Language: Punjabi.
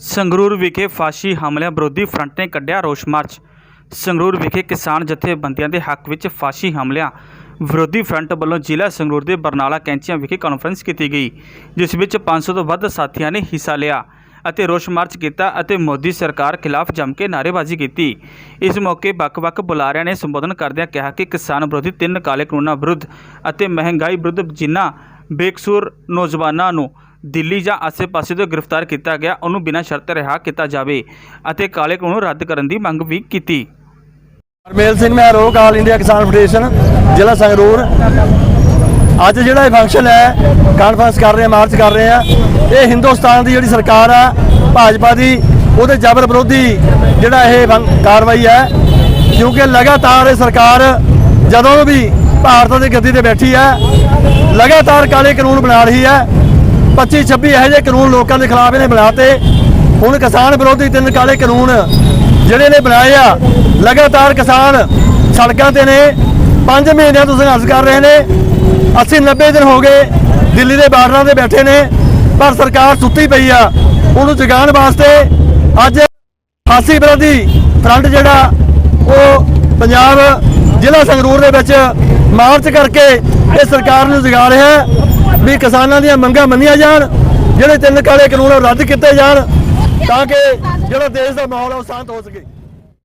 ਸੰਗਰੂਰ ਵਿਖੇ ਫਾਸ਼ੀ ਹਮਲਿਆਂ ਵਿਰੋਧੀ ਫਰੰਟ ਨੇ ਕੱਢਿਆ ਰੋਸ ਮਾਰਚ। ਸੰਗਰੂਰ ਵਿਖੇ ਕਿਸਾਨ ਜਥੇਬੰਦੀਆਂ ਦੇ ਹੱਕ ਵਿੱਚ ਫਾਸ਼ੀ ਹਮਲਿਆਂ ਵਿਰੋਧੀ ਫਰੰਟ ਵੱਲੋਂ ਜ਼ਿਲ੍ਹਾ ਸੰਗਰੂਰ ਦੇ ਬਰਨਾਲਾ ਕੈਂਚੀਆਂ ਵਿਖੇ ਕਾਨਫਰੰਸ ਕੀਤੀ ਗਈ, ਜਿਸ ਵਿੱਚ 500 ਤੋਂ ਵੱਧ ਸਾਥੀਆਂ ਨੇ ਹਿੱਸਾ ਲਿਆ ਅਤੇ ਰੋਸ ਮਾਰਚ ਕੀਤਾ ਅਤੇ ਮੋਦੀ ਸਰਕਾਰ ਖਿਲਾਫ ਜੰਮ ਕੇ ਨਾਅਰੇਬਾਜ਼ੀ ਕੀਤੀ। ਇਸ ਮੌਕੇ ਵੱਖ-ਵੱਖ ਬੁਲਾਰਿਆਂ ਨੇ ਸੰਬੋਧਨ ਕਰਦਿਆਂ ਕਿਹਾ ਕਿ ਕਿਸਾਨ ਵਿਰੋਧੀ ਤਿੰਨ ਕਾਲੇ ਕਾਨੂੰਨਾਂ ਵਿਰੁੱਧ ਅਤੇ ਮਹਿੰਗਾਈ ਵਿਰੁੱਧ ਜਿਨ੍ਹਾਂ ਬੇਕਸੂਰ ਨੌਜਵਾਨਾਂ ਨੂੰ ਦਿੱਲੀ ਜਾਂ ਆਸੇ-ਪਾਸੇ ਤੋਂ ਗ੍ਰਿਫਤਾਰ ਕੀਤਾ ਗਿਆ, ਉਹਨੂੰ ਬਿਨਾਂ ਸ਼ਰਤ ਰਿਹਾ ਕੀਤਾ ਜਾਵੇ ਅਤੇ ਕਾਲੇ ਕਾਨੂੰਨ ਰੱਦ ਕਰਨ ਦੀ ਮੰਗ ਵੀ ਕੀਤੀ। Harmel Singh Mehrog all India Kisan federation, ਜ਼ਿਲ੍ਹਾ ਸੰਗਰੂਰ। ਅੱਜ ਜਿਹੜਾ ਇਹ ਫੰਕਸ਼ਨ ਹੈ ਕਾਨਫਰੰਸ ਕਰ ਰਹੇ ਆ ਮਾਰਚ ਕਰ ਰਹੇ ਆ ਇਹ ਹਿੰਦੁਸਤਾਨ ਦੀ ਜਿਹੜੀ ਸਰਕਾਰ ਆ, ਭਾਜਪਾ ਦੀ, ਉਹਦੇ ਜ਼ਬਰ ਵਿਰੋਧੀ ਜਿਹੜਾ ਇਹ ਕਾਰਵਾਈ ਹੈ, ਕਿਉਂਕਿ ਲਗਾਤਾਰ ਇਹ ਸਰਕਾਰ ਜਦੋਂ ਵੀ ਭਾਰਤ ਦੇ ਗੱਦੀ ਤੇ ਬੈਠੀ ਹੈ, ਲਗਾਤਾਰ ਕਾਲੇ ਕਾਨੂੰਨ ਬਣਾ ਰਹੀ ਹੈ 25 26 ਇਹੋ ਜਿਹੇ ਕਾਨੂੰਨ ਲੋਕਾਂ ਦੇ ਖਿਲਾਫ ਇਹਨੇ ਬਣਾਤੇ। ਹੁਣ ਕਿਸਾਨ ਵਿਰੋਧੀ ਤਿੰਨ ਕਾਲੇ ਕਾਨੂੰਨ ਜਿਹੜੇ ਨੇ ਬਣਾਏ ਆ, ਲਗਾਤਾਰ ਕਿਸਾਨ ਸੜਕਾਂ ਤੇ ਨੇ। 5 ਮਹੀਨਿਆਂ ਤੋਂ ਸੰਘਰਸ਼ ਕਰ ਰਹੇ ਨੇ। 80 90 ਦਿਨ ਹੋ ਗਏ, ਦਿੱਲੀ ਦੇ ਬਾਰਡਰਾਂ ਤੇ ਬੈਠੇ ਨੇ। ਪਰ ਸਰਕਾਰ ਸੁੱਤੀ ਪਈ ਆ, ਉਹਨੂੰ ਜਗਾਉਣ ਵਾਸਤੇ ਅੱਜ ਫਾਸੀ ਵਿਰੋਧੀ ਫਰੰਟ ਜਿਹੜਾ, ਉਹ ਪੰਜਾਬ ਜ਼ਿਲ੍ਹਾ ਸੰਗਰੂਰ ਦੇ ਵਿੱਚ ਮਾਰਚ ਕਰਕੇ ਇਹ ਸਰਕਾਰ ਨੂੰ ਜਗਾ ਰਿਹਾ ਹੈ। ਵੀ ਕਿਸਾਨਾਂ ਦੀਆਂ ਮੰਗਾਂ ਮੰਨੀਆਂ ਜਾਣ, ਜਿਹੜੇ ਤਿੰਨ ਕਾਲੇ ਕਾਨੂੰਨ ਉਹ ਰੱਦ ਕੀਤੇ ਜਾਣ ਤਾਂ ਕਿ ਜਿਹੜਾ ਦੇਸ਼ ਦਾ ਮਾਹੌਲ ਹੈ ਉਹ ਸ਼ਾਂਤ ਹੋ ਸਕੇ।